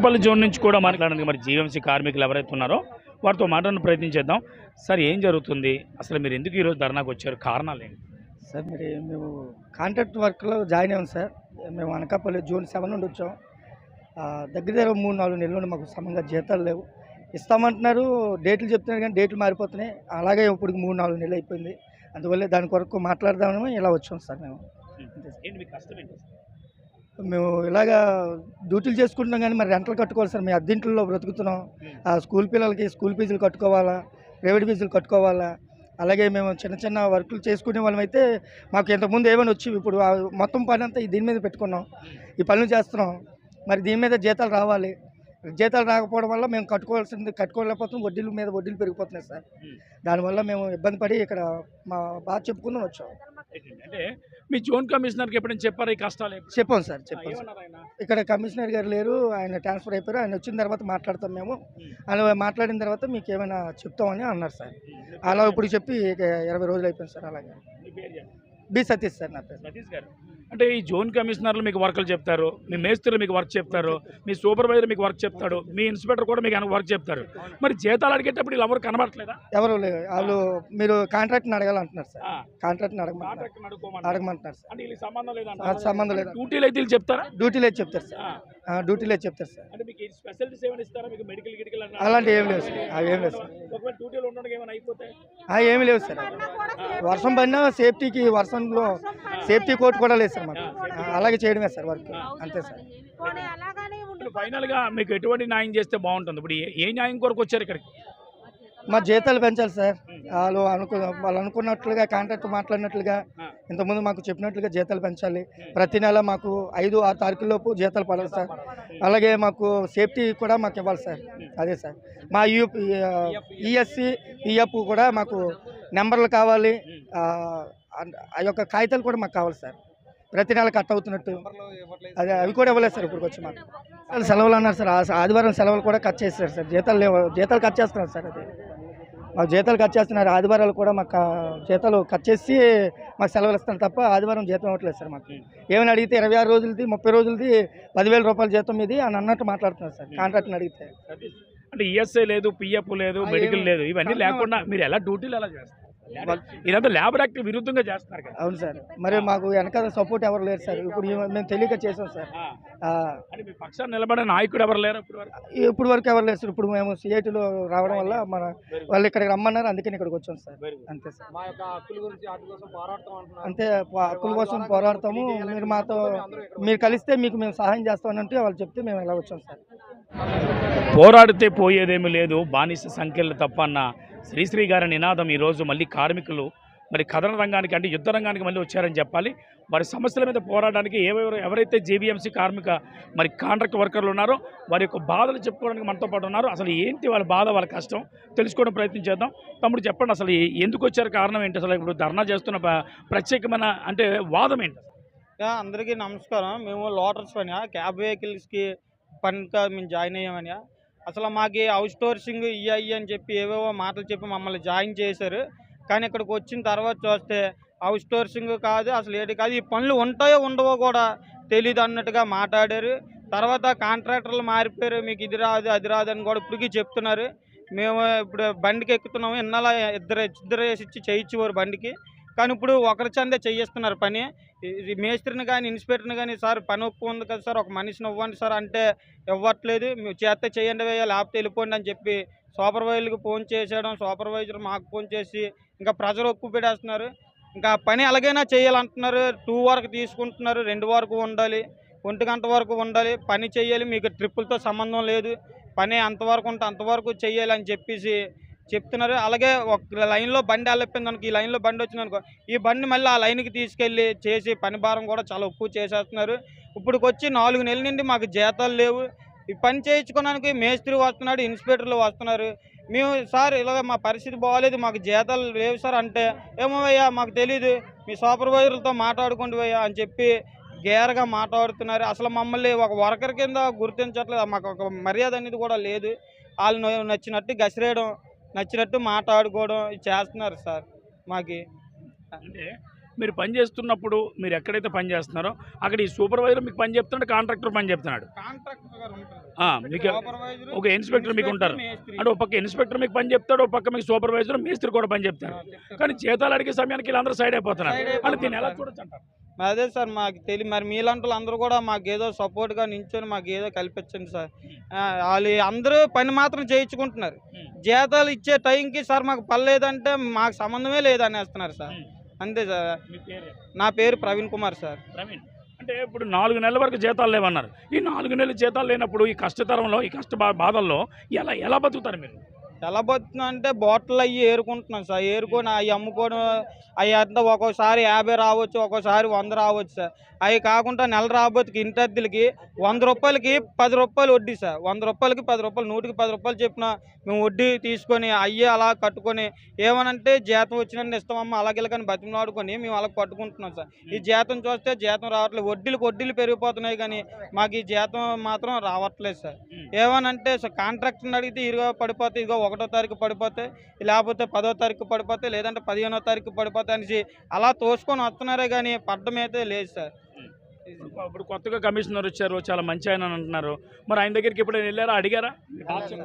Anakapalli zone నుంచి కూడా మాట్లాడడానికి మరి జీవీఎంసీ కార్మికులు ఎవరైతే ఉన్నారో వారితో మాట్లాడిన ప్రయత్నం చేద్దాం. సార్ ఏం జరుగుతుంది? అసలు మీరు ఎందుకు ఈరోజు ధర్నాకు వచ్చారు? కారణాలు ఏంటి? సార్ మరి మేము కాంట్రాక్ట్ వర్క్లో జాయిన్ అయ్యాం సార్. మేము అనకాపల్లి జూన్ సెవెన్ నుండి వచ్చాం. దగ్గర దగ్గర మూడు నాలుగు నెలల నుండి మాకు సమంగా జీతాలు లేవు. ఇస్తామంటున్నారు డేట్లు చెప్తున్నారు కానీ డేట్లు మారిపోతున్నాయి. అలాగే ఇప్పుడు మూడు నాలుగు నెలలు అయిపోయింది. అందువల్ల దాని కొరకు మాట్లాడదామని ఇలా వచ్చాం సార్ మేము. మేము ఇలాగా డ్యూటీలు చేసుకుంటున్నాం కానీ మరి రెంటలు కట్టుకోవాలి సార్. మేము అద్దెంట్లో బ్రతుకుతున్నాం. ఆ స్కూల్ పిల్లలకి స్కూల్ ఫీజులు కట్టుకోవాలా? ప్రైవేట్ ఫీజులు కట్టుకోవాలా? అలాగే మేము చిన్న చిన్న వర్కులు చేసుకునే వాళ్ళం అయితే మాకు ఇంతకుముందు ఏమైనా వచ్చి ఇప్పుడు మొత్తం పని అంతా ఈ దీని మీద పెట్టుకున్నాం. ఈ పనులు చేస్తున్నాం. మరి దీని మీద జీతాలు రావాలి. జీతాలు రాకపోవడం వల్ల మేము కట్టుకోవాల్సింది కట్టుకోలేకపోతున్నాం. వడ్డీల మీద వడ్డీలు పెరిగిపోతున్నాయి సార్. దానివల్ల మేము ఇబ్బంది పడి ఇక్కడ మా బాగా చెప్పుకుందాం వచ్చాం. అంటే మీ జోన్ కమిషనర్కి ఎప్పుడైనా చెప్పారు ఈ కష్టాలు? చెప్పాం సార్ చెప్పాం? ఇక్కడ కమిషనర్ గారు లేరు ఆయన ట్రాన్స్ఫర్ అయిపోయారు ఆయన వచ్చిన తర్వాత మాట్లాడతాం మేము అలా మాట్లాడిన తర్వాత మీకు ఏమైనా చెప్తామని అన్నారు సార్ అలా ఇప్పుడు చెప్పి ఇరవై రోజులు అయిపోయింది సార్ అలాగే. బి సతీష్ సార్ నా పేరు. సతీష్ గారు. అంటే ఈ జోన్ కమిషనర్లు మీకు వర్కులు చెప్తారు మీ మేస్త్రులు మీకు వర్క్ చెప్తారు మీ సూపర్వైజర్ మీకు వర్క్ చెప్తాడు మీ ఇన్స్పెక్టర్ కూడా మీకు వర్క్ చెప్తారు. మరి జీతాలు అడిగేటప్పుడు వీళ్ళు ఎవరు కనబడట్లేదా? ఎవరు లేరు. వాళ్ళు మీరు కాంట్రాక్ట్ని అడగాలంటున్నారు సార్. కాంట్రాక్ట్ని అడగమంటున్నారు. అడగమంటున్నారు సార్. అంటే సంబంధం లేదా సంబంధం లేదు? డ్యూటీలు అయితే వీళ్ళు చెప్తారా? డ్యూటీలు అయితే చెప్తారు సార్. డ్యూటీలు అయితే చెప్తారు సార్. అంటే మీకు స్పెషాలిటీస్ ఏమైనా ఇస్తారా? మీకు మెడికల్ గిడికల్? అలాంటివి ఏం లేవు సార్. అవి ఏం లేవు సార్. ఒకవేళ డ్యూటీలో ఉండడానికి ఏమైనా అయిపోతే? ఆ, ఏమీ లేవు సార్. వర్షం పడినా సేఫ్టీకి వర్షంలో సేఫ్టీ కోట్ కూడా లేదు సార్ మాకు. అలాగే చేయడమే సార్ వర్క్. అంతే సార్. ఇప్పుడు ఫైనల్గా మీకు ఎటువంటి న్యాయం చేస్తే బాగుంటుంది? ఇప్పుడు ఏ- ఏ న్యాయం కొరకు వచ్చారు ఇక్కడికి? మా జీతాలు పెంచాలి సార్. వాళ్ళు అనుకు వాళ్ళు అనుకున్నట్లుగా కాంట్రాక్ట్ మాట్లాడినట్లుగా ఇంతకుముందు మాకు చెప్పినట్లుగా జీతాలు పెంచాలి. ప్రతి నెల మాకు ఐదు ఆరు తారీఖుల్లోపు జీతాలు పడాలి సార్. అలాగే మాకు సేఫ్టీ కూడా మాకు ఇవ్వాలి సార్. అదే సార్. మా యూ ఈఎస్సి ఈఎఫ్ కూడా మాకు నెంబర్లు కావాలి. ఆ ఆ యొక్క కాగితాలు కూడా మాకు కావాలి సార్. ప్రతి నెల కట్ అవుతున్నట్టు. అదే అవి కూడా ఇవ్వలేదు సార్ ఇప్పుడు వచ్చి మాకు. అసలు సెలవులు అన్నారు సార్. ఆ ఆదివారం సెలవులు కూడా కట్ చేస్తారు సార్. జీతాలు లేవు. జీతాలు కట్ చేస్తున్నారు సార్ అది. మాకు జీతాలు కట్ చేస్తున్నారు. ఆదివారాలు కూడా మాకు జీతాలు కట్ చేసి మాకు సెలవులు ఇస్తున్నారు తప్ప ఆదివారం జీతం ఇవ్వట్లేదు సార్ మాకు. ఏమైనా అడిగితే ఇరవై ఆరు రోజులది ముప్పై రోజులది పదివేల రూపాయల జీతం మీది అని అన్నట్టు మాట్లాడుతున్నారు సార్. కాంట్రాక్ట్ని అడిగితే. అంటే ఈఎస్ఐ లేదు పిఎఫ్ లేదు మెడికల్ లేదు. ఇవన్నీ లేకుండా మీరు ఎలా డ్యూటీలు ఎలా చేస్తారు? ఇదంతా లేబర్ యాక్ట్ విరుద్ధంగా చేస్తున్నారు కదా. అవును సార్. మరి మాకు వెనకాల సపోర్ట్ ఎవరు లేరు సార్. ఇప్పుడు మేము తెలియక చేసాం సార్. అంటే మీ పక్షాన్ని నిలబడే నాయకుడు ఎవరు లేరు ఇప్పుడు వరకు ఎవరు లేరు సార్. ఇప్పుడు మేము సిఐటిలో రావడం వల్ల మన వాళ్ళు ఇక్కడికి రమ్మన్నారు. అందుకని ఇక్కడికి వచ్చాం సార్. అంతే సార్. మా యొక్క హక్కుల గురించి వాటి కోసం పోరాడతాం అంటున్నారు. అంతే హక్కుల కోసం పోరాడతాము. మీరు మాతో మీరు కలిస్తే మీకు మేము సహాయం చేస్తామనంటే వాళ్ళు చెప్తే మేము ఇలా వచ్చాం సార్. పోరాడితే పోయేదేమీ లేదు. బానిస సంఖ్యలు తప్పన్న శ్రీశ్రీ గారి నినాదం ఈరోజు మళ్ళీ కార్మికులు మరి కథన రంగానికి అంటే యుద్ధ రంగానికి మళ్ళీ వచ్చారని చెప్పాలి. వారి సమస్యల మీద పోరాడడానికి ఏవెవరు ఎవరైతే జేబీఎంసీ కార్మిక మరి కాంట్రాక్ట్ వర్కర్లు ఉన్నారో వారి యొక్క బాధలు చెప్పుకోవడానికి మనతో పాటు ఉన్నారు. అసలు ఏంటి వాళ్ళ బాధ వాళ్ళ కష్టం? తెలుసుకోవడం ప్రయత్నం చేద్దాం. తమ్ముడు చెప్పండి అసలు ఎందుకు వచ్చారు? కారణం ఏంటి? అసలు ఇప్పుడు ధర్నా చేస్తున్న ప్రత్యేకమైన అంటే వాదం ఏంటి? అందరికీ నమస్కారం. మేము లోటర్స్ పని క్యాబ్ వెహికల్స్కి పనిగా మేము జాయిన్ అయ్యామని అసలు మాకు హౌస్ సోర్సింగ్ ఇయ్యి అని చెప్పి ఏవేవో మాటలు చెప్పి మమ్మల్ని జాయిన్ చేశారు. కానీ ఇక్కడికి వచ్చిన తర్వాత చూస్తే హౌస్ సోర్సింగ్ కాదు అసలు ఏది కాదు. ఈ పనులు ఉంటాయో ఉండవో కూడా తెలియదు అన్నట్టుగా మాట్లాడారు. తర్వాత కాంట్రాక్టర్లు మారిపోయారు. మీకు ఇది రాదు అది రాదు అని కూడా ఇప్పటికీ చెప్తున్నారు. మేము ఇప్పుడు బండికి ఎక్కుతున్నాము. ఇన్నాళ్ళ ఇద్దరు ఇద్దరు వేసి ఇచ్చి చేయించేవారు బండికి. కానీ ఇప్పుడు ఒకరి చందే చేయిస్తున్నారు పని. మేస్త్రిని కానీ ఇన్స్పెక్టర్ని కానీ సార్ పని ఒప్పు ఉంది కదా సార్ ఒక మనిషిని ఇవ్వండి సార్ అంటే ఇవ్వట్లేదు. మీరు చేస్తే చేయండి వేయాలి లేకపోతే వెళ్ళిపోండి అని చెప్పి సూపర్వైజర్కి ఫోన్ చేసేయడం సూపర్వైజర్ మాకు ఫోన్ చేసి ఇంకా ప్రజలు ఒప్పు పెట్టేస్తున్నారు. ఇంకా పని ఎలాగైనా చేయాలంటున్నారు. టూ వరకు తీసుకుంటున్నారు రెండు వరకు ఉండాలి ఒంటి గంట వరకు ఉండాలి. పని చేయాలి మీకు ట్రిప్పులతో సంబంధం లేదు. పని అంతవరకు ఉంటే అంతవరకు చేయాలి అని చెప్పేసి చెప్తున్నారు. అలాగే ఒక లైన్లో బండి వెళ్ళిపోయింది అనుకో ఈ లైన్లో బండి వచ్చింది అనుకో ఈ బండి మళ్ళీ ఆ లైన్కి తీసుకెళ్ళి చేసి పని భారం కూడా చాలా ఎక్కువ చేసేస్తున్నారు. ఇప్పటికి వచ్చి నాలుగు నెలల నుండి మాకు జీతాలు లేవు. ఈ పని చేయించుకోవడానికి మేస్త్రి వస్తున్నాడు ఇన్స్పెక్టర్లు వస్తున్నారు. మేము సార్ ఇలాగ మా పరిస్థితి బాగాలేదు మాకు జీతాలు లేవు సార్ అంటే ఏమోవయ్యా మాకు తెలియదు మీ సూపర్వైజర్లతో మాట్లాడుకోండి పోయా అని చెప్పి గేరగా మాట్లాడుతున్నారు. అసలు మమ్మల్ని ఒక వర్కర్ కింద గుర్తించట్లేదు. మాకు ఒక మర్యాద అనేది కూడా లేదు. వాళ్ళు నచ్చినట్టు గసిరేయడం నచ్చినట్టు మాట్లాడుకోవడం చేస్తున్నారు సార్ మాకి. అంటే మీరు పని చేస్తున్నప్పుడు మీరు ఎక్కడైతే పని చేస్తున్నారో అక్కడ ఈ సూపర్వైజర్ మీకు పని చెప్తున్నాడు కాంట్రాక్టర్ పని చెప్తున్నాడు. మీకు సూపర్వైజర్, ఒక ఇన్స్పెక్టర్ మీకు ఉంటారు. అంటే ఒక పక్క ఇన్స్పెక్టర్ మీకు పని చెప్తాడు ఒక పక్క మీకు సూపర్వైజర్ మేస్త్రి కూడా పని చెప్తాడు. కానీ జీతాలు అడిగే సమయానికి వీళ్ళందరూ సైడ్ అయిపోతున్నారు. అంటే దీన్ని ఎలా చూడొచ్చు అంటారు అదే సార్ మాకు తెలియ మరి మీలాంటి అందరూ కూడా మాకు ఏదో సపోర్ట్గా నించొని మాకు ఏదో కల్పించండి సార్. వాళ్ళు అందరూ పని మాత్రం చేయించుకుంటున్నారు. జీతాలు ఇచ్చే టైంకి సార్ మాకు పర్లేదంటే మాకు సంబంధమే లేదనేస్తున్నారు సార్. అంతే సార్. మీ పేరు? నా పేరు ప్రవీణ్ కుమార్ సార్. ప్రవీణ్. అంటే ఇప్పుడు నాలుగు నెలల వరకు జీతాలు లేవన్నారు. ఈ నాలుగు నెలల జీతాలు లేనప్పుడు ఈ కష్టతరంలో ఈ కష్ట బా- బాధల్లో ఎలా ఎలా బతుకుతారు మీరు? ఎలా అంటే బాటిల్ అవి ఏరుకుంటున్నాం సార్. ఏరుకొని అవి అమ్ముకోవడం అవి అంతా ఒక్కోసారి యాభై రావచ్చు ఒక్కోసారి వంద రావచ్చు సార్. అవి కాకుండా నెల రాబోతుకి ఇంటద్దెలకి వంద రూపాయలకి పది రూపాయలు వడ్డీ సార్. వంద రూపాయలకి పది రూపాయలు నూటికి పది రూపాయలు చెప్పిన మేము వడ్డీ తీసుకొని అయ్యే అలా కట్టుకొని ఏమనంటే జీతం వచ్చినండి ఇస్తామమ్మా అలాగెలాగని బతిమలాడుకొని మేము అలా కట్టుకుంటున్నాం సార్. ఈ జీతం చూస్తే జీతం రావట్లేదు. వడ్డీలకు వడ్డీలు పెరిగిపోతున్నాయి కానీ మాకు ఈ జీతం మాత్రం రావట్లేదు సార్. ఏమనంటే సో కాంట్రాక్ట్ని అడిగితే ఇదిగో పడిపోతే ఇదిగో ఒకటో తారీఖు పడిపోతే లేకపోతే పదో తారీఖు పడిపోతే లేదంటే పదిహేనో తారీఖు పడిపోతే అనేసి అలా తోసుకొని వస్తున్నారే కానీ పడ్డం అయితే లేదు సార్. ఇప్పుడు కొత్తగా కమిషనర్ వచ్చారు చాలా మంచి ఆయన అని అంటున్నారు. మరి ఆయన దగ్గరికి ఎప్పుడైనా వెళ్ళారా అడిగారా?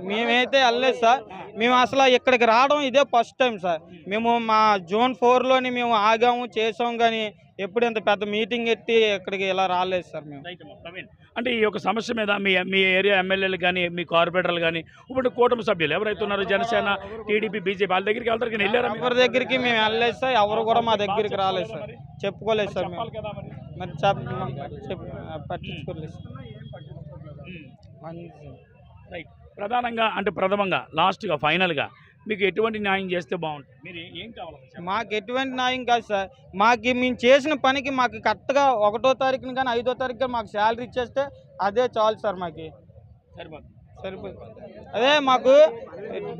మేమైతే వెళ్ళలేదు సార్. మేము అసలు ఇక్కడికి రావడం ఇదే ఫస్ట్ టైం సార్. మేము మా జోన్ ఫోర్లోని మేము ఆగాము చేసాం కానీ ఎప్పుడు ఇంత పెద్ద మీటింగ్ ఎత్తి ఇక్కడికి ఇలా రాలేదు సార్ మేము. అంటే ఈ యొక్క సమస్య మీద మీ మీ ఏరియా ఎమ్మెల్యేలు కానీ మీ కార్పొరేటర్లు కానీ ఇప్పుడు కూటమి సభ్యులు ఎవరైతే ఉన్నారో జనసేన టీడీపీ బీజేపీ వాళ్ళ దగ్గరికి వెళ్తారు కానీ వెళ్ళారా? ఎవరి దగ్గరికి మేము వెళ్ళలేదు సార్. ఎవరు కూడా మా దగ్గరికి రాలేదు సార్. చెప్పుకోలేదు సార్ మేము. మరి పట్టించుకోలేదు సార్. రైట్ ప్రధానంగా అంటే ప్రథమంగా లాస్ట్గా ఫైనల్గా మీకు ఎటువంటి న్యాయం చేస్తే బాగుంటుంది? మీరు ఏ- ఏం కావాలి అసలు? మాకు ఎటువంటి న్యాయం కాదు సార్. మాకు మేము చేసిన పనికి మాకు కరెక్ట్గా ఒకటో తారీఖున కానీ ఐదో తారీఖు మాకు శాలరీ ఇచ్చేస్తే అదే చాలు సార్ మాకు. సరిపోతుంది. అదే మాకు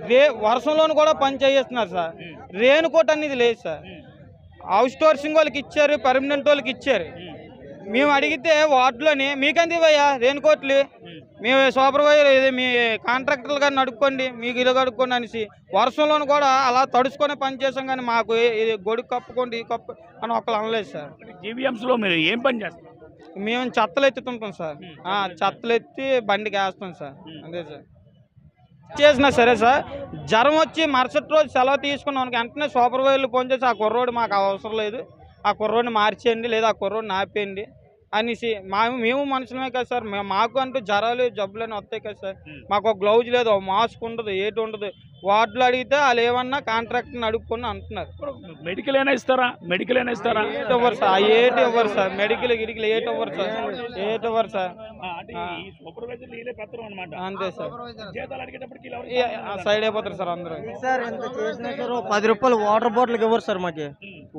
రే వర్షంలోను కూడా పని చేస్తున్నారు సార్. రేణు కోట్ అనేది లేదు సార్. హౌస్ స్టోర్సింగ్ వాళ్ళకి ఇచ్చారు పర్మనెంట్ వాళ్ళకి ఇచ్చారు. మేము అడిగితే వార్డులోని మీకెంత ఇవ్వయ్యా రేణుకోట్లు? మేము సూపర్వైజర్ ఇది మీ కాంట్రాక్టర్లు కానీ నడుపుకోండి మీకు ఇది కడుక్కోండి అనేసి. వర్షంలోను కూడా అలా తడుచుకొని పని చేసాం కానీ మాకు ఇది గొడుగు కప్పుకోండి ఈ కప్పు అని ఒకళ్ళు అనలేదు సార్. జీవీఎంస్లో మీరు ఏం పని చేస్తారు? మేము చెత్తలు ఎత్తుతుంటాం సార్ చెత్తలు ఎత్తి బండికి వేస్తాం సార్. అదే సార్. చేసినా సరే సార్ జ్వరం వచ్చి మరుసటి రోజు సెలవు తీసుకున్నాం వెంటనే సూపర్వైజర్లు ఫోన్ చేసి ఆ కుర్రోడు మాకు అవసరం లేదు. ఆ కుర్రోడిని మార్చేయండి లేదా ఆ కుర్రోడిని ఆపేయండి. అనేసి మా మేము మనుషులమే కదా సార్. మాకు అంటూ జ్వరాలు జబ్బులు అని వస్తాయి కదా సార్. మాకు ఒక గ్లౌజ్ లేదు ఒక మాస్క్ ఉండదు ఏటి ఉండదు. వార్డులో అడిగితే వాళ్ళు ఏమన్నా కాంట్రాక్ట్ని అడుక్కొని అంటున్నారు. మెడికల్ అయినా ఇస్తారా? మెడికల్ అయినా ఇస్తారా? ఏటి ఇవ్వరు సార్ ఏటి ఇవ్వరు సార్. మెడికల్ గిడికల్ ఏటి ఇవ్వరు సార్. ఏటి ఇవ్వరు సార్. అంతే సార్. ఎవరు సైడ్ అయిపోతారు సార్ అందరూ. సార్ ఎంత చేసినా సార్ ఓ పది రూపాయలు వాటర్ బాటిల్కి ఇవ్వరు సార్ మాకు.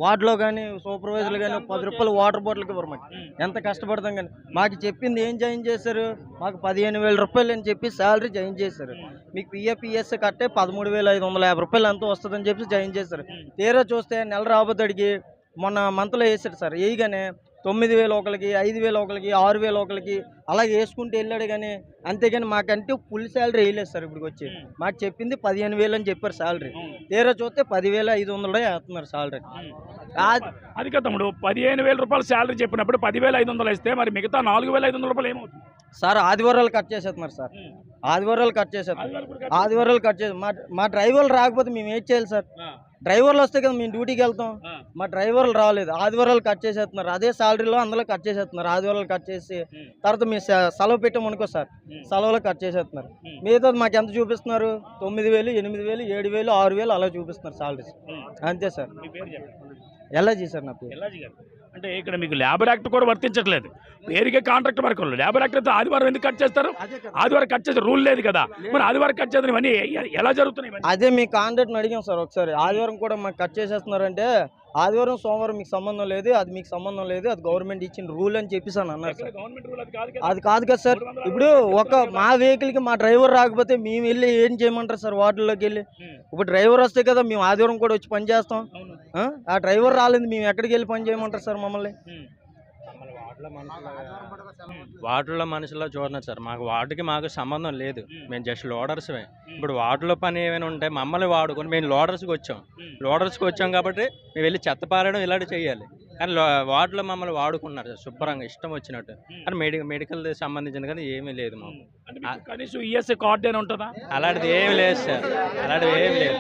వార్డులో కానీ సూపర్వైజర్లు కానీ పది రూపాయలు వాటర్ బాటిల్కి ఇవ్వరు మాకు. ఎంత కష్టపడతాం కానీ మాకు చెప్పింది ఏం జాయిన్ చేశారు? మాకు పదిహేను వేల రూపాయలు అని చెప్పి శాలరీ జాయిన్ చేశారు. మీకు పిఎఫ్ పిఎస్ కట్టే పదమూడు వేల ఐదు వందల యాభై రూపాయలు ఎంతో వస్తుందని చెప్పి జాయిన్ చేశారు. తీరా చూస్తే నెల రాబోద్దడికి మొన్న మంత్లో వేసాడు సార్. వేయగానే తొమ్మిది వేలు ఒకరికి ఐదు వేలు ఒకరికి ఆరు వేలు ఒకరికి అలా వేసుకుంటూ వెళ్ళాడు కానీ అంతేగాని మాకంటే ఫుల్ శాలరీ వేయలేదు సార్ ఇప్పుడు వచ్చి. మాకు చెప్పింది పదిహేను వేలు అని చెప్పారు శాలరీ తీరా చూస్తే పదివేల ఐదు వందలు వేస్తున్నారు శాలరీ అది కదా తమ్ముడు పదిహేను వేల రూపాయలు శాలరీ చెప్పినప్పుడు పదివేల ఐదు వందలు ఇస్తే మరి మిగతా నాలుగు వేల ఐదు వందల రూపాయలు ఏమవుతుంది? సార్ ఆదివారాలు కట్ చేసేస్తున్నారు సార్. ఆదివారాలు కట్ చేసేస్తున్నారు. ఆదివారాలు కట్ చేసి మా మా డ్రైవర్లు రాకపోతే మేము ఏం చేయాలి సార్? డ్రైవర్లు వస్తే కదా మేము డ్యూటీకి వెళ్తాం. మా డ్రైవర్లు రాలేదు. ఆదివారాలు కట్ చేసేస్తున్నారు. అదే శాలరీలో అందులో కట్ చేసేస్తున్నారు. ఆదివారాలు కట్ చేసి తర్వాత మీ సెలవు పెట్టామనుకో సార్. సెలవులో కట్ చేసేస్తున్నారు. మిగతా మాకు ఎంత చూపిస్తున్నారు? తొమ్మిది వేలు ఎనిమిది వేలు ఏడు వేలు ఆరు వేలు అలా చూపిస్తున్నారు శాలరీస్ అంతే సార్. ఎల్ఐజీ సార్ నా పేరు. ఎల్లాజీ గారు. అంటే ఇక్కడ మీకు లేబర్ యాక్ట్ కూడా వర్తించట్లేదు. పేరుకే కాంట్రాక్ట్ వర్క్ లేబర్ యాక్ట్ అయితే ఆదివారం ఎందుకు కట్ చేస్తారు? ఆదివారం కట్ చేసే రూల్ లేదు కదా. మరి ఆదివారం కట్ చేసిన ఇవన్నీ ఎలా జరుగుతున్నాయి? అదే మీ కాంట్రాక్ట్ని అడిగాం సార్ ఒకసారి. ఆదివారం కూడా మాకు కట్ చేసేస్తున్నారంటే ఆదివారం సోమవారం మీకు సంబంధం లేదు అది మీకు సంబంధం లేదు అది గవర్నమెంట్ ఇచ్చిన రూల్ అని చెప్పేసి అని అన్నారు సార్. అది కాదు కదా. సార్. ఇప్పుడు ఒక మా వెహికల్కి మా డ్రైవర్ రాకపోతే మేము వెళ్ళి ఏం చేయమంటారు సార్ వార్డుల్లోకి వెళ్ళి. ఇప్పుడు డ్రైవర్ వస్తే కదా మేము ఆదివారం కూడా వచ్చి పని చేస్తాం? ఆ డ్రైవర్ రాలేదు మేము ఎక్కడికి వెళ్ళి పని చేయమంటారు సార్ మమ్మల్ని? వార్డులో మనుషుల్లో చూడను సార్ మాకు వార్డుకి మాకు సంబంధం లేదు. మేము జస్ట్ లోడర్స్మే ఇప్పుడు వార్డులో పని ఏమైనా ఉంటే మమ్మల్ని వాడుకొని మేము లోడర్స్కి వచ్చాం. లోడర్స్కి వచ్చాం కాబట్టి మేము వెళ్ళి చెత్త పారడం ఇలాంటివి చేయాలి. కానీ వార్డులో మమ్మల్ని వాడుకున్నారు. సార్ శుభ్రంగా ఇష్టం వచ్చినట్టు. కానీ మెడి మెడికల్ సంబంధించింది కానీ ఏమీ లేదు మాకు. అంటే మీకు కనీసం ఈఎస్ఐ కార్డు అయినా ఉంటుందా? అలాంటిది ఏమి లేదు సార్. అలాంటిది ఏమి లేదు.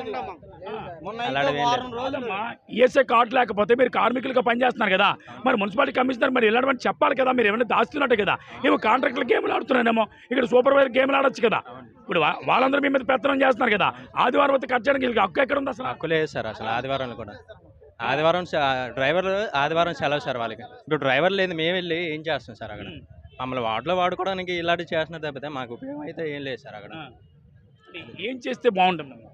అలాంటిది ఏం లేదు. కాదమ్మా ఈఎస్ఐ కార్డు లేకపోతే మీరు కార్మికులుగా పనిచేస్తున్నారు కదా. మరి మున్సిపాలిటీ కమిషనర్ మరి వెళ్ళడం చెప్పాలి కదా మీరు ఏమైనా దాస్తున్నట్టు కదా. ఏమో కాంట్రాక్టులు గేమ్లు ఆడుతున్నారేమో. ఇక్కడ సూపర్వైజర్ గేమ్లు ఆడొచ్చు కదా. ఇప్పుడు వాళ్ళందరూ మీ మీద పెత్తనం చేస్తున్నారు కదా. ఆదివారం వస్తే కట్ చేయడానికి హక్కు ఎక్కడ ఉంది అసలు? హక్కు లేదు సార్ అసలు ఆదివారం కూడా. ఆదివారం డ్రైవర్ ఆదివారం సెలవు సార్ వాళ్ళకి. ఇప్పుడు డ్రైవర్ లేదు మేము వెళ్ళి ఏం చేస్తాం సార్ అక్కడ? మమ్మల్ని వార్డులో వాడుకోవడానికి ఇలాంటివి చేస్తున్న తప్పితే మాకు ఉపయోగం అయితే ఏం లేదు సార్ అక్కడ. ఏం చేస్తే బాగుంటుందమ్మా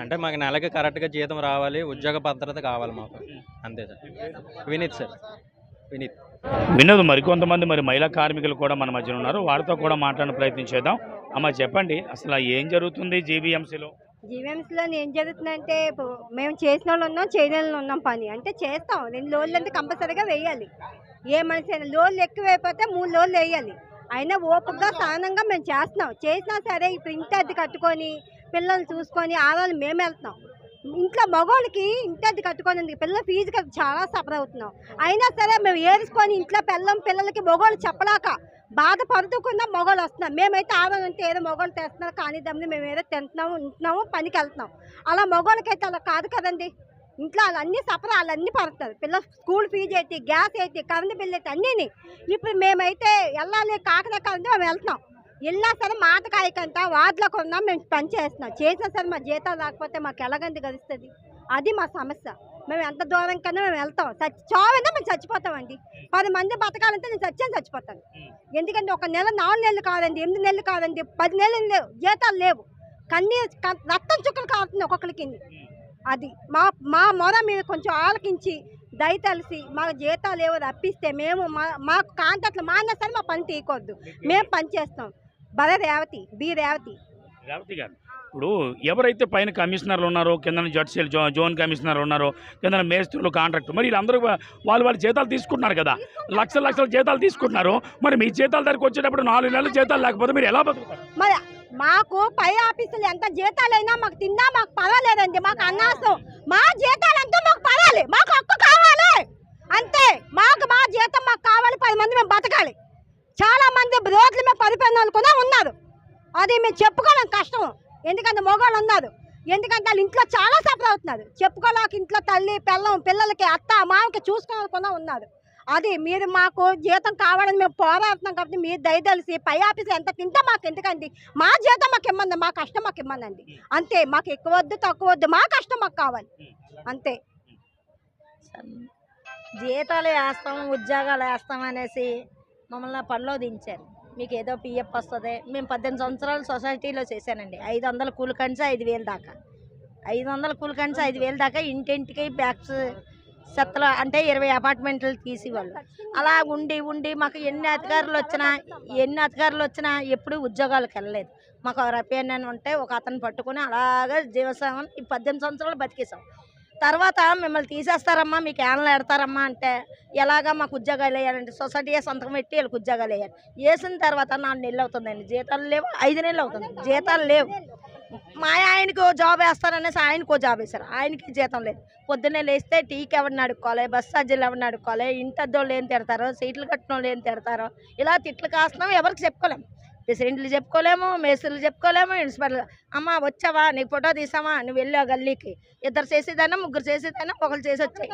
అంటే మాకు నెలకి కరెక్ట్గా జీతం రావాలి ఉద్యోగ భద్రత కావాలి మాకు. అంతే సార్. వినీత్ సార్. వినీత్. వినోద్ మరికొంతమంది మరి మహిళా కార్మికులు కూడా మన మధ్యన ఉన్నారు. వారితో కూడా మాట్లాడిన ప్రయత్నం చేద్దాం. అమ్మ చెప్పండి. అసలు ఏం జరుగుతుంది జీవీఎంసీలో జీవీఎంసీలో ఏం జరుగుతుందంటే మేము చేసిన వాళ్ళు ఉన్నాం చేయని వాళ్ళు ఉన్నాం పని. అంటే చేస్తాం. రెండు లోన్లు అంటే కంపల్సరీగా వేయాలి. ఏ మనిషి అయినా లోన్లు ఎక్కువైపోతే మూడు లోన్లు వేయాలి. అయినా ఓపికగా సహనంగా మేము చేస్తున్నాం. చేసినా సరే ఇప్పుడు ఇంటి అద్దె కట్టుకొని పిల్లల్ని చూసుకొని ఆడవాళ్ళు మేము వెళ్తున్నాం. ఇంట్లో మగవాళ్ళకి ఇంటి అద్దె కట్టుకొని పిల్లల ఫీజు చాలా సఫర్ అవుతున్నాం. అయినా సరే మేము ఏరుకొని ఇంట్లో పిల్లం పిల్లలకి మగవాళ్ళు చెప్పలేక బాధపడుతుకుండా మొగలు వస్తున్నాం. మేమైతే ఆవాలంటే ఏదో మొగలు తెస్తున్నారు కానీ దమ్ముని మేము ఏదో తింటున్నాము ఉంటున్నాము పనికి వెళ్తున్నాం. అలా మొగోళ్ళకైతే అలా కాదు కదండి. ఇంట్లో వాళ్ళు అన్ని సఫర్ వాళ్ళు అన్ని పడుతున్నారు. పిల్లల స్కూల్ ఫీజు అయితే గ్యాస్ అయితే కరెంట్ బిల్ అయితే అన్నీని. ఇప్పుడు మేమైతే వెళ్ళాలి కాకనే అంటే మేము వెళ్తున్నాం. వెళ్ళినా సరే మాట కాయకంట వార్డులకు ఉన్నాం మేము పని చేస్తున్నాం. చేసినా సరే మా జీతాలు రాకపోతే మాకు ఎలాగంది గడుస్తుంది? అది మా సమస్య. మేము ఎంత దూరం కన్నా మేము వెళ్తాం. చచ్చి చావైనా మేము చచ్చిపోతామండి. పది మంది బతకాలంటే నేను చచ్చాను చచ్చిపోతాను. ఎందుకంటే ఒక నెల నాలుగు నెలలు కాదండి ఎనిమిది నెలలు కాదండి పది నెలలు లేవు జీతాలు లేవు. కన్నీరు క- రక్తం చుక్కలు కారుతుంది ఒక్కొక్కరికి అది మా మా మొర మీరు కొంచెం ఆలకించి దయతలిసి మా జీతాలు ఏవో రప్పిస్తే మేము మా మాకు కాంట్రాక్ట్లు మాన్నా సరే మా పని తీయకూడదు. మేము పని చేస్తాం. బల రేవతి బి రేవతి. రేవతి గారు. ఇప్పుడు ఎవరైతే పైన కమిషనర్లు ఉన్నారో కింద జడ్సీలు జో జోన్ కమిషనర్లు ఉన్నారో కింద మేస్త్రులు కాంట్రాక్ట్ మరి వీళ్ళందరూ వాళ్ళు వాళ్ళ జీతాలు తీసుకుంటున్నారు కదా. లక్షల లక్షల జీతాలు తీసుకుంటున్నారు. మరి మీ జీతాల దగ్గరికి వచ్చేటప్పుడు నాలుగు నెలల జీతాలు లేకపోతే మీరు ఎలా బతుకుతారు? మరి మాకు పై ఆఫీసులు ఎంత జీతాలైనా మాకు తిన్నా మాకు పర్వాలేదండి మాకు అన్నాసం. మా జీతాలు మాకు పర్వాలి మాకు హక్కు కావాలి అంతే మాకు మా జీతం మాకు కావాలి పది మంది మేము బతకాలి చాలా మంది రోడ్ల మీద పడిపోయిన వాళ్ళు కూడా ఉన్నారు అది మేము చెప్పుకోవడం కష్టం ఎందుకంటే మగవాళ్ళు ఉన్నారు ఎందుకంటే వాళ్ళు ఇంట్లో చాలా సఫర్ అవుతున్నారు చెప్పుకోలేక ఇంట్లో తల్లి పిల్లం పిల్లలకి అత్త మామకి చూసుకోవాలి ఉన్నాడు ఉన్నారు. అది మీరు మాకు జీతం కావాలని మేము పోరాడుతున్నాం కాబట్టి మీరు దయదలిసి పై ఆఫీస్ ఎంత తింటే మాకు ఎందుకండి మా జీతం మాకు ఇమ్మంది మా కష్టం మాకు ఇమ్మందండి. అంతే మాకు ఎక్కువ వద్దు తక్కువ వద్దు మా కష్టం మాకు కావాలి. అంతే. జీతాలు వేస్తాం ఉద్యోగాలు వేస్తాం అనేసి మమ్మల్ని పనిలో దించారు. మీకు ఏదో పిఎఫ్ వస్తుంది. మేము పద్దెనిమిది సంవత్సరాలు సొసైటీలో చేశానండి. ఐదు వందల కూలి కంచి ఐదు వేలు దాకా. ఐదు వందల కూలి ఐదు వేలు దాకా ఇంటింటికి బ్యాగ్స్ చెత్తలు అంటే ఇరవై అపార్ట్మెంట్లు తీసేవాళ్ళు. అలా ఉండి ఉండి మాకు ఎన్ని అధికారులు వచ్చినా ఎన్ని అధికారులు వచ్చినా ఎప్పుడు ఉద్యోగాలకు వెళ్ళలేదు. మాకు రపేన్ అని ఉంటే ఒక అతను పట్టుకుని అలాగే జీవసామని ఈ పద్దెనిమిది సంవత్సరాలు బతికేసాం తర్వాత మిమ్మల్ని తీసేస్తారమ్మా మీకు ఏమన్నా ఎడతారమ్మా అంటే ఎలాగా మాకు ఉద్యోగాలు వేయాలంటే సొసైటీ సంతకం పెట్టి వీళ్ళకి ఉద్యోగాలు వేయాలి. వేసిన తర్వాత నాలుగు నెలలు అవుతుందండి. జీతాలు లేవు ఐదు నెలలు అవుతుంది. జీతాలు లేవు. మా ఆయనకు జాబ్ వేస్తారనేసి ఆయనకో జాబ్ వేశారు. ఆయనకి జీతం లేదు. పొద్దున్నే లేస్తే టీకి ఎవరిని అడుక్కోవాలి బస్ ఛార్జీలు ఎవరిని అడుక్కోవాలి ఇంటి అద్దోళ్ళు ఏం తిడతారో సీట్లు కట్టిన వాళ్ళు ఏం తిడతారో ఇలా తిట్లు కాస్తున్నాం ఎవరికి చెప్పుకోలేము ప్రెసిడెంట్లు చెప్పుకోలేము మేస్త్రులు చెప్పుకోలేము ఇన్స్పెక్టర్ అమ్మ వచ్చావా నీకు ఫోటో తీసావా నువ్వు వెళ్ళావు గల్లీకి. ఇద్దరు చేసేదైనా ముగ్గురు చేసేదైనా ఒకరు చేసి వచ్చాయి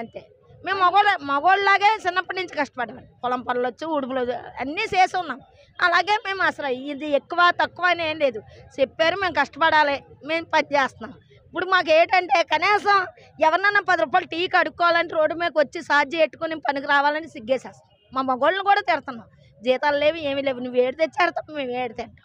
అంతే. మేము మగోళ్ళ మగోళ్ళలాగే చిన్నప్పటి నుంచి కష్టపడ్డాం. పొలం పనులు వచ్చి ఉడుపులు అన్నీ చేసి ఉన్నాం. అలాగే మేము అసలు ఇది ఎక్కువ తక్కువ అని ఏం లేదు. చెప్పారు మేము కష్టపడాలి మేము పని చేస్తున్నాం. ఇప్పుడు మాకు ఏంటంటే కనీసం ఎవరినన్నా పది రూపాయలు టీ కడుక్కోవాలంటే రోడ్డు మీదకి వచ్చి సాధ్యం పెట్టుకుని పనికి రావాలని సిగ్గేసేస్తాం. మా మగోళ్ళని కూడా తిడుతున్నాం. జీతాలు లేవు ఏమీ లేవు. నువ్వు ఏడు తెచ్చాడతాం మేము ఏడు తింటాం.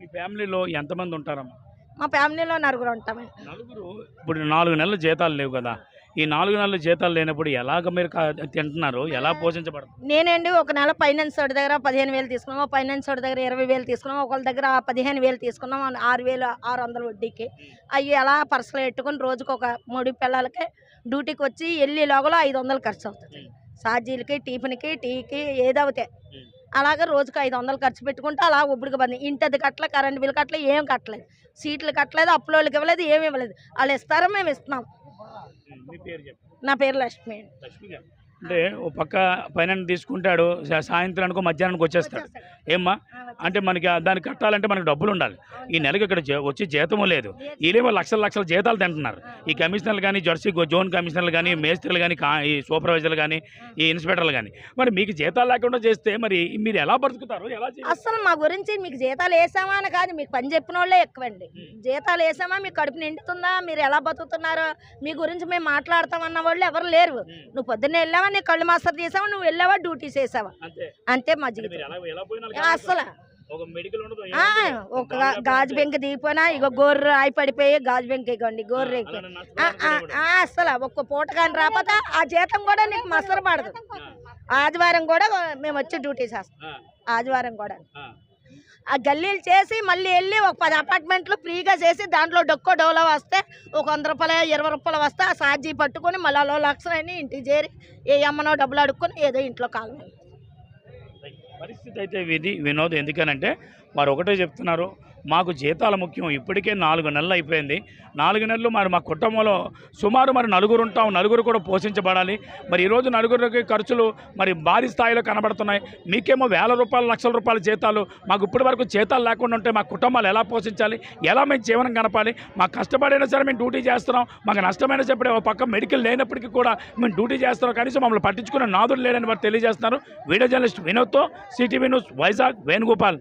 మీ ఫ్యామిలీలో ఎంతమంది ఉంటారమ్మా? మా ఫ్యామిలీలో నలుగురు ఉంటామండి. నలుగురు? ఇప్పుడు నాలుగు నెలల జీతాలు లేవు కదా. ఈ నాలుగు నెలల జీతాలు లేనప్పుడు ఎలాగ మీరు తింటున్నారు? ఎలా పోషించబడుతుంది నేనండి ఒక నెల ఫైనాన్స్ వాడి దగ్గర పదిహేను వేలు తీసుకున్నాం ఫైనాన్స్ వాడి దగ్గర ఇరవై వేలు తీసుకున్నాం ఒకళ్ళ దగ్గర పదిహేను వేలు తీసుకున్నాం ఆరు వేలు ఆరు వందల వడ్డీకి. అవి అలా పర్సలు పెట్టుకుని రోజుకు ఒక మూడు పిల్లలకి డ్యూటీకి వచ్చి వెళ్ళి లోగలో ఐదు వందలు ఖర్చు అవుతుంది. ఛార్జీలకి టిఫిన్కి టీకి ఏదవుతాయి అలాగే రోజుకి ఐదు వందలు ఖర్చు పెట్టుకుంటే అలా ఉబ్బడికి బంది. ఇంటది కట్టలే కరెంట్ బిల్ కట్టలే ఏం కట్టలేదు. సీట్లు కట్టలేదు అప్పులోళ్ళకి ఇవ్వలేదు ఏమి ఇవ్వలేదు. వాళ్ళు ఇస్తారో మేము ఇస్తున్నాం. నా పేరు లక్ష్మి. అంటే ఓ పక్క పైన తీసుకుంటాడు సాయంత్రానికో మధ్యాహ్నానికి వచ్చేస్తాడు. ఏమ్మా? అంటే మనకి దాన్ని కట్టాలంటే మనకి డబ్బులు ఉండాలి. ఈ నెలకు ఇక్కడ వచ్చి జీతము లేదు. వీళ్ళేమో లక్షల లక్షల జీతాలు తింటున్నారు. ఈ కమిషనర్లు కానీ జెర్సీ జోన్ కమిషనర్లు కానీ మేస్త్రీలు కానీ కా- ఈ సూపర్వైజర్లు కానీ ఈ ఇన్స్పెక్టర్లు కానీ మరి మీకు జీతాలు లేకుండా చేస్తే మరి మీరు ఎలా చేయాలి? అసలు మా గురించి మీకు జీతాలు వేసామా అని కాదు మీకు పని చెప్పిన వాళ్ళే ఎక్కువండి జీతాలు వేసామా మీకు కడుపు నిండుతుందా మీరు ఎలా బతుకుతున్నారో మీ గురించి మేము మాట్లాడతామన్న వాళ్ళు ఎవరు లేరు. నువ్వు పొద్దున్నే వెళ్ళావా నీ కళ్ళు మాస్టర్ చేసావా నువ్వు వెళ్ళావా డ్యూటీ చేసావా అంతే. మా జీవితం. అసలు ఒక గాజు బెంక దిగిపోయినా ఇక గోర్రు ఆయి పడిపోయి గాజు బెంక ఇగోండి గోర్రు అసలు ఒక్క పూట కానీ రాకపోతే ఆ జీతం కూడా నీకు మసలు పడదు. ఆదివారం కూడా మేము వచ్చి డ్యూటీ చేస్తాం. ఆదివారం కూడా. ఆ. గల్లీలు చేసి మళ్ళీ వెళ్ళి ఒక పది అపార్ట్మెంట్లు ఫ్రీగా చేసి దాంట్లో డొక్కో డోలో వస్తే ఒక వంద రూపాయలు ఇరవై రూపాయలు వస్తే ఆ సార్జీ పట్టుకొని మళ్ళీ అలో లక్షలని ఇంటికి చేరి ఏ అమ్మనో డబ్బులు అడుక్కొని ఏదో ఇంట్లో కాలం పరిస్థితి అయితే ఇది వినోద్. ఎందుకనంటే వారు ఒకటే చెప్తున్నారు మాకు జీతాలు ముఖ్యం. ఇప్పటికే నాలుగు నెలలు అయిపోయింది. నాలుగు నెలలు మరి మా కుటుంబంలో సుమారు మరి నలుగురు ఉంటాం. నలుగురు కూడా పోషించబడాలి. మరి ఈరోజు నలుగురికి ఖర్చులు మరి భారీ స్థాయిలో కనబడుతున్నాయి. మీకేమో వేల రూపాయలు లక్షల రూపాయల జీతాలు. మాకు ఇప్పటి వరకు జీతాలు లేకుండా ఉంటే మా కుటుంబాలు ఎలా పోషించాలి? ఎలా మేము జీవనం గడపాలి? మాకు కష్టపడైనా సరే మేము డ్యూటీ చేస్తున్నాం. మాకు నష్టమైన చెప్పే ఒక పక్క మెడికల్ లేనప్పటికీ కూడా మేము డ్యూటీ చేస్తున్నాం. కనీసం మమ్మల్ని పట్టించుకున్న నాదుడు లేడని వారు తెలియజేస్తున్నారు. వీడియో జర్నలిస్ట్ వినోద్తో సిటీవీ న్యూస్ వైజాగ్ వేణుగోపాల్.